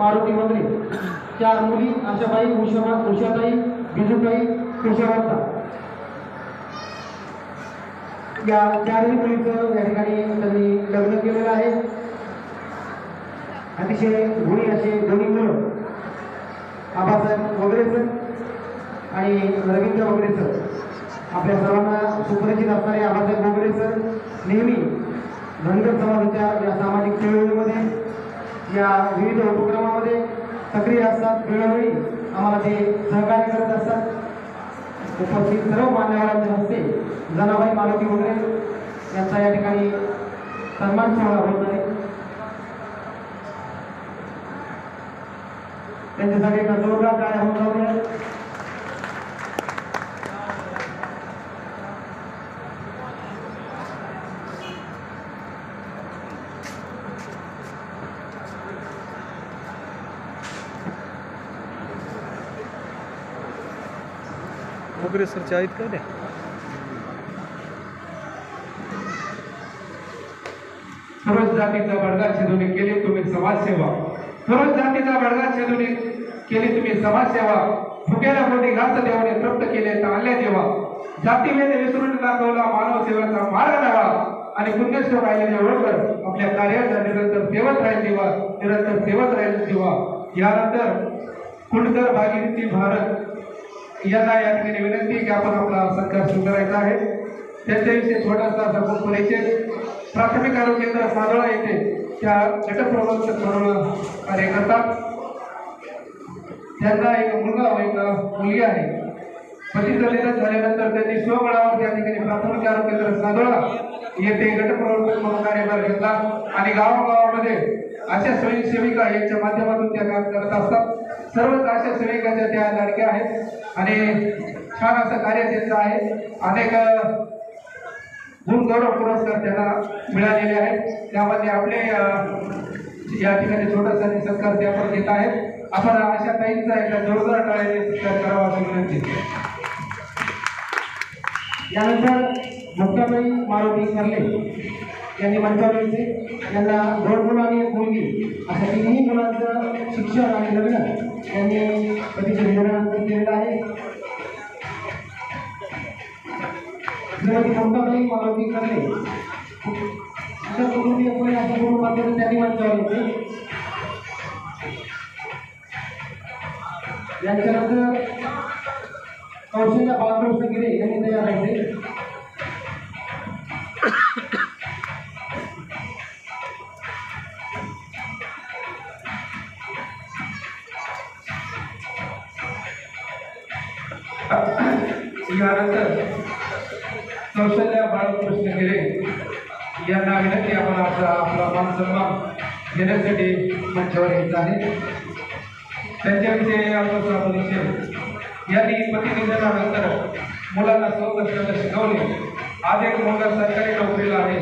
मारुती मंत्री चार मुली आशाबाई उषा उषाताई बिजूताई केशवार्ता या चारही मुलीचं या ठिकाणी त्यांनी लग्न केलेलं आहे. अतिशय गुणी असे दोन्ही मुलं. आबासाहेब वगैरे सर आणि रवींद्र वगैरे सर. आपल्या सर्वांना सुपरिचित असणारे आबासाहेब वगैरे सर नेहमी धनगर समाजाच्या या सामाजिक चळवळीमध्ये या विविध उपक्रमामध्ये सक्रिय असतात वेळोवेळी आम्हाला ते सहकार्य करत असतात. उपस्थित सर्व मान्यवरांच्या हस्ते जनाबाई मारुती वगैरे यांचा या ठिकाणी सन्मान सोहळा होत आहे. त्यांच्यासाठी एका जोरदार होत होऊन वगैरे सरचे आहेत का त्या सर्वच जातीचा बडगा छेदून केली तुम्ही समाजसेवा सर्वच जातीचा बडगा छेदून केली तुम्ही समाजसेवा फुक्याला पोटी घास देवाने तृप्त केले तर आणल्या जेव्हा जातीभेद विसरून दाखवला मानव सेवेचा मार्ग नवा. आणि पुण्यश्वर राहिलेले ओळखर आपल्या कार्याचा निरंतर सेवत राहील तेव्हा निरंतर सेवत राहील तेव्हा यानंतर कुंडकर भागीरथी भारत यांना या ठिकाणी विनंती की आपण आपला सत्कार करायचा आहे. त्यांच्याविषयी थोडासा असा खूप परिचय प्राथमिक आरोग्य केंद्र सादळा येथे त्या गटप्रबंधक म्हणून कार्य करतात. त्यांना एक मुलगा व एक मुलगी आहे. पतीचं निधन झाल्यानंतर त्यांनी स्वबळावर त्या ठिकाणी प्राथमिक आरोग्य केंद्र सादळा येथे गटप्रबंधक म्हणून कार्यभार घेतला. आणि गावागावामध्ये अशा स्वयंसेविका यांच्या माध्यमातून त्या काम करत असतात. सर्वच अशा सेविकाच्या त्या लाडक्या आहेत. आणि छान असं कार्य त्यांचं आहे. अनेक गुणगौरव पुरस्कार त्यांना मिळालेले आहेत. त्यामध्ये आपले या ठिकाणी छोटासा सत्कार ते आपण घेत आहेत. आपण अशा काहींचा एकदा जोरदार टाळ्याने सत्कार करावा अशी विनंती. यानंतर मुक्ताबाई मारुती कर्ले यांनी मंचावर यायचे. यांना दोन मुलं आणि एक मुलगी. अशा तिन्ही मुलांचं शिक्षण आणि लग्न यांनी पतीच्या निधनानंतर केलेलं आहे. श्रीमती मुक्ताबाई मारुती कर्ले अशा कुटुंबीय अशा कुटुंबातील त्यांनी मंचावर यायचे. यांच्यानंतर कौशल्य बाळकृष्ण गिरे यांनी तयार राहायचे कौशल्या बाळकृष्ण गिरे यांना विनंती आपण आपला आपला मान सन्मान देण्यासाठी मंचावर येत आहे. त्यांच्याविषयी आपण आपण यांनी पती निधनानंतर मुलांना सौकष्टाला शिकवले. आज एक मुलगा सरकारी नोकरीला आहे.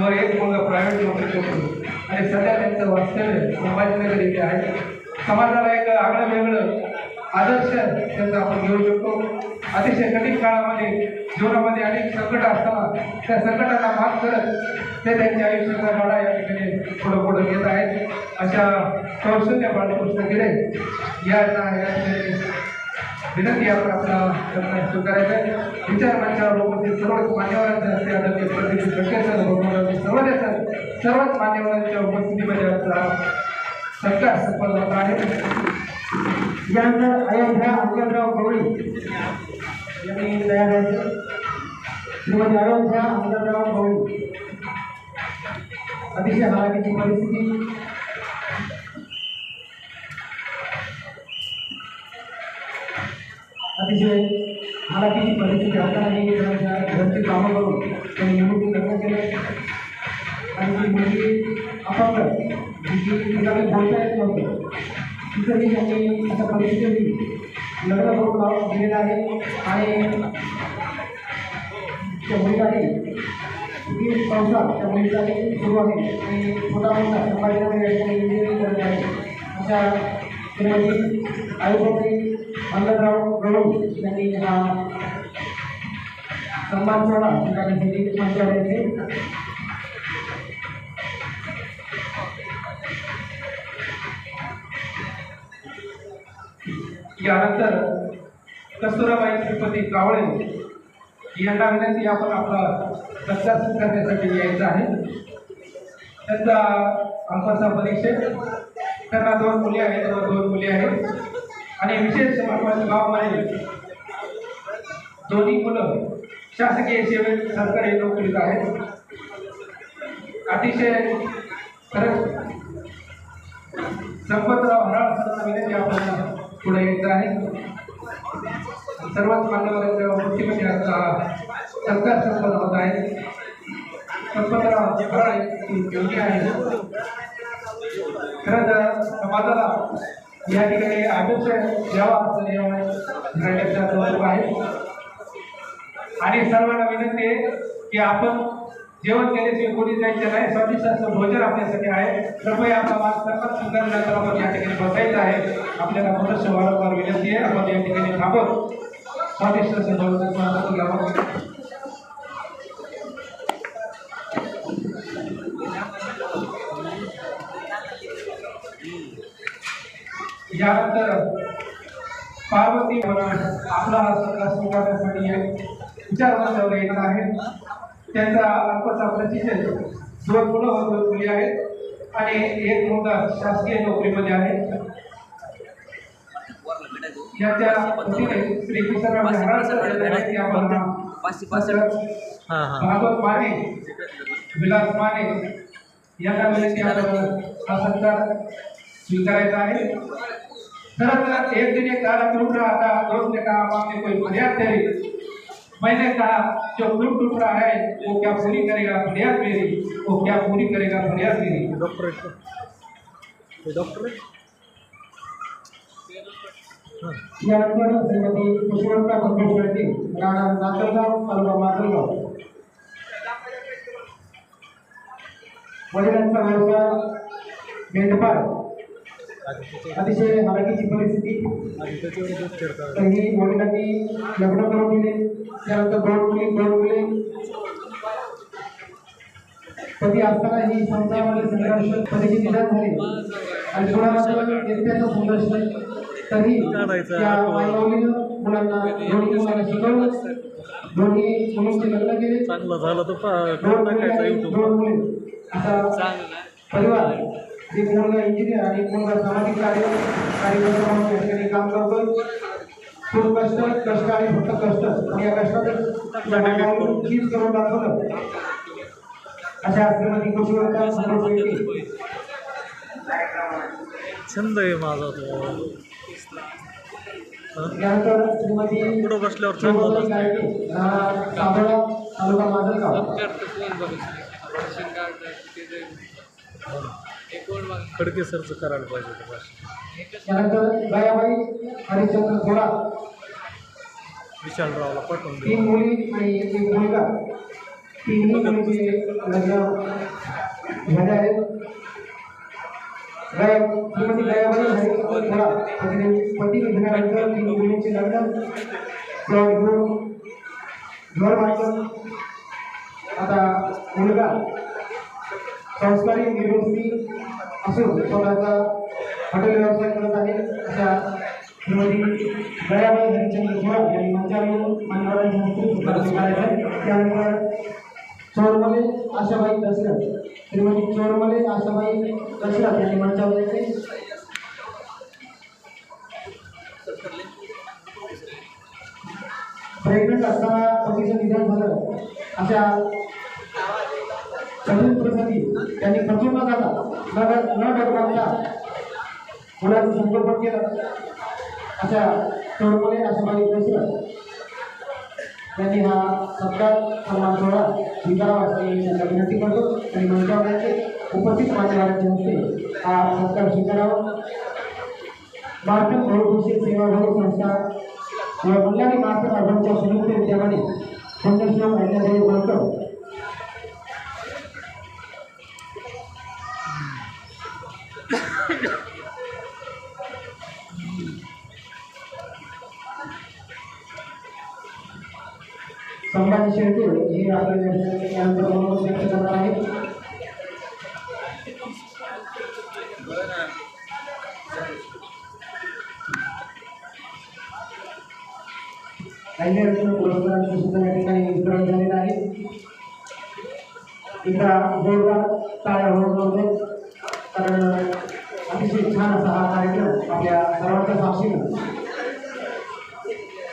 व एक मुलगा प्रायव्हेट नोकरी करतो आणि सध्या त्यांचं वास्तव्य संभाजीनगर येथे आहे. समाजाला एक आगळं वेगळं आदर्श त्यांचा आपण घेऊ शकतो. अतिशय कठीण काळामध्ये जीवनामध्ये अनेक संकट असताना त्या संकटांना मात करत ते त्यांच्या आयुष्याचा लढा या ठिकाणी पुढं पुढं घेत आहेत. अशा कौशल्य बाळकृष्ण यांना या ठिकाणी विनंती आपण आपला सन्मान स्वीकारायचा आहे विचार मंचावर उपस्थित सर्वच मान्यवरांच्या हस्ते आदरणीय प्रतिनिधी प्रकेसर भगवान सर्व सर्वच मान्यवरांच्या उपस्थितीमध्ये आपला सत्कार संपन्न होत आहे. यानंतर अयोध्या अंकलराव गवळी यांनी तयार राहायचे श्रीमती अयोध्या अंकलराव गवळी अतिशय हालाकीची परिस्थिती. अतिशय हालाकीची परिस्थिती असतानाही त्यांच्या घरची कामं करून त्यांनी निवृत्ती लग्न केले आणि ती मुलगी अपंग जी की तिला काही बोलता येत नव्हतं. तिथंही त्यांनी अशा परिस्थितीत लग्न करून लावून दिलेलं आहे आणि त्या मुलीसाठी ही संसार त्या मुलीसाठी सुरू आहे. आणि छोटा मोठा संभाजीनगर इंजिनिअरिंग करत आहे. अशा श्रीमती आयुर्वेदी अंगदराव गवळू यांनी हा सन्मान सोहळा मंत्रालयाचे त्यानंतर यानंतर कस्तुराबाई श्रीपती कावळे यांना विनंती आपण आपला सत्कार करण्यासाठी यायचं आहे. त्यांचा अंकाचा परीक्षे त्यांना दोन मुली आहेत व दोन मुली आहेत. आणि विशेष महत्वाचं बाब म्हणजे दोन्ही मुलं शासकीय सेवेत सरकारी नोकरीत आहेत. अतिशय खरंच संपतराव हराळ विनंती आपण पुढे यायचं आहे. सर्वच मान्यवरांच्या उपस्थितीमध्ये आजचा सरकार संपन्न होत आहे संपन्न योग्य आहे. खरं तर समाजाला या ठिकाणी आदर्श द्यावा असं नियम आहे. आणि सर्वांना विनंती आहे की आपण जेवण केल्याशिवाय कोणी जायचं नाही स्वादिष्ट भोजन आपल्यासाठी आहे. कृपया आपला वाद सर्वात स्वीकारल्यानंतर आपण या ठिकाणी बसायचं आहे. आपल्याला मनुष्य वारंवार विनंती आहे. आपण या ठिकाणी थांबत स्वादिष्ट भोजन यानंतर पार्वती आपला सत्कार स्वीकारण्यासाठी एक विचार मंचावर यायचा आहे. त्यांचा अल्पसा परिचय दोन मुलं दोन मुली आहेत आणि एक मुलगा शासकीय नोकरीमध्ये आहे. याच्या श्री किसन महाराज हां हां. भागवत माने विलास माने यांना विनंती आपण हा सत्कार स्वीकारायचा आहे. खरं तर एक दिन एक रहा था दोस्त आपने कोई फरियाद तेरी मैंने कहा जो टूट टूट रहा है वो क्या पूरी करेगा फरियाद मेरी? वो क्या पूरी करेगा फरियाद मेरी? डॉक्टर का डॉक्टर श्रीमती पुष्पवंता संतोष रेड्डी राणा नांदगाव तालुका माजलगाव वडिलांचा व्यवसाय मेंढपाळ अतिशय हलाखीची परिस्थिती. खेळतात तरीही वडिलांनी लग्न करून दिले. त्यानंतर दोन मुली दोन मुले. पती असताना ही संसारामध्ये संघर्ष पतीचे निधन झाले आणि मात्र एकट्याचा संघर्ष तरी त्या आठवण. माईबावलीनं मुलांना दोन्ही मुलांना शिकवलं. दोन्ही मुलींचे लग्न केले. चांगलं झालं तर पा दोन मुली दोन मुले. असा परिवार. एक मुलगा इंजिनियर आणि एक मुलगा सामाजिक कार्य कार्यकर्ता म्हणून या ठिकाणी काम करतो खूप कष्ट कष्ट आणि फक्त कष्ट. आणि या माणसाला चीज करून दाखवलं. अशा श्रीमती कुशीवरकर संतोष रेड्डी छंद आहे माझा तो. त्यानंतर श्रीमती पुढं बसल्यावर तालुका माजलगाव. खडके सरचं करायला पाहिजे त्यानंतर गयाबाई हरिश्चंद्र थोडा. विशालरावला पाठवून तीन मुली आणि एक मुलगा. तिन्ही मुलीचे लग्न झाले आहेत. गया श्रीमती गयाबाई हरिश्चंद्र थोडा. पती निघाल्यानंतर तीन मुलींचे लग्न. घर घेऊन संस्कारी निर्वृत्ती असून स्वतःचा हॉटेल व्यवसाय करत आहे. अशा श्रीमती दयाबाई हरिचंद्र थोडा यांनी मंचावरून मान्यवरांच्या हस्ते पुरस्कार स्वीकारले त्यानंतर चोरमले आशाबाई दशरथ श्रीमती चोरमले आशाबाई दशरथ यांनी मंचावर येते प्रेग्नंट असताना पतीचं निधन झालं अशा कठीण प्रसंगी त्यांनी खचून न जाता न न डगमगता मुलाचं संगोपन केलं? अशा तोडपणे आशाबाई दशरथ त्यांनी हा सत्कार सन्मान सोहळा स्वीकारावा अशी त्यांना विनंती करतो. आणि मंत्रालयाचे उपस्थित मान्यवरांच्या हस्ते हा सत्कार स्वीकारावा. महाराष्ट्र भारतीय सेवा सेवाभावी संस्था व कल्याणी महाराष्ट्र अर्बनच्या संयुक्त विद्यमाने पुण्यश्लोक अहिल्यादेवी बोलतो संभाजी शेळके हे आपल्या यानंतर मनोगत व्यक्त करणार आहेत सुद्धा या ठिकाणी वितरण झालेलं आहे. एकदा जोरदार टाळ्या होत नव्हते कारण अतिशय छान असा हा कार्यक्रम आपल्या सर्वांच्या साक्षीनं.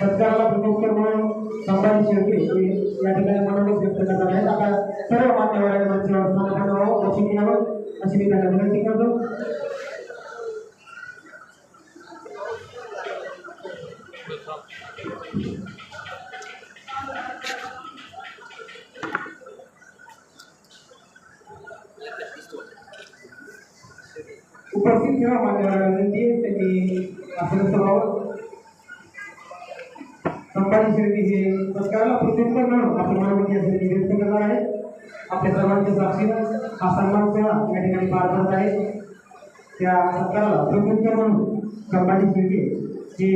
सत्काराला प्रत्युत्तर म्हणून संभाजी शेळके हे या ठिकाणी मनोगत व्यक्त करणार आहेत आता सर्व मान्यवर मंचावर स्थान करावं बसून घ्यावं अशी मी त्यांना विनंती करतो. उपस्थित सर्व माझ्या विनंती आहे. त्यांनी आसन व्हावं संभाजी शिर्डी हे सत्कारला प्रत्युत्तर म्हणून आपण मनोमती असे निवेदन करणार आहे. आपल्या सर्वांच्या साक्षीनं हा सन्मान सोहळा या ठिकाणी पार पडत आहे. त्या सत्काराला प्रत्युत्तर म्हणून संभाजी शिर्डी हे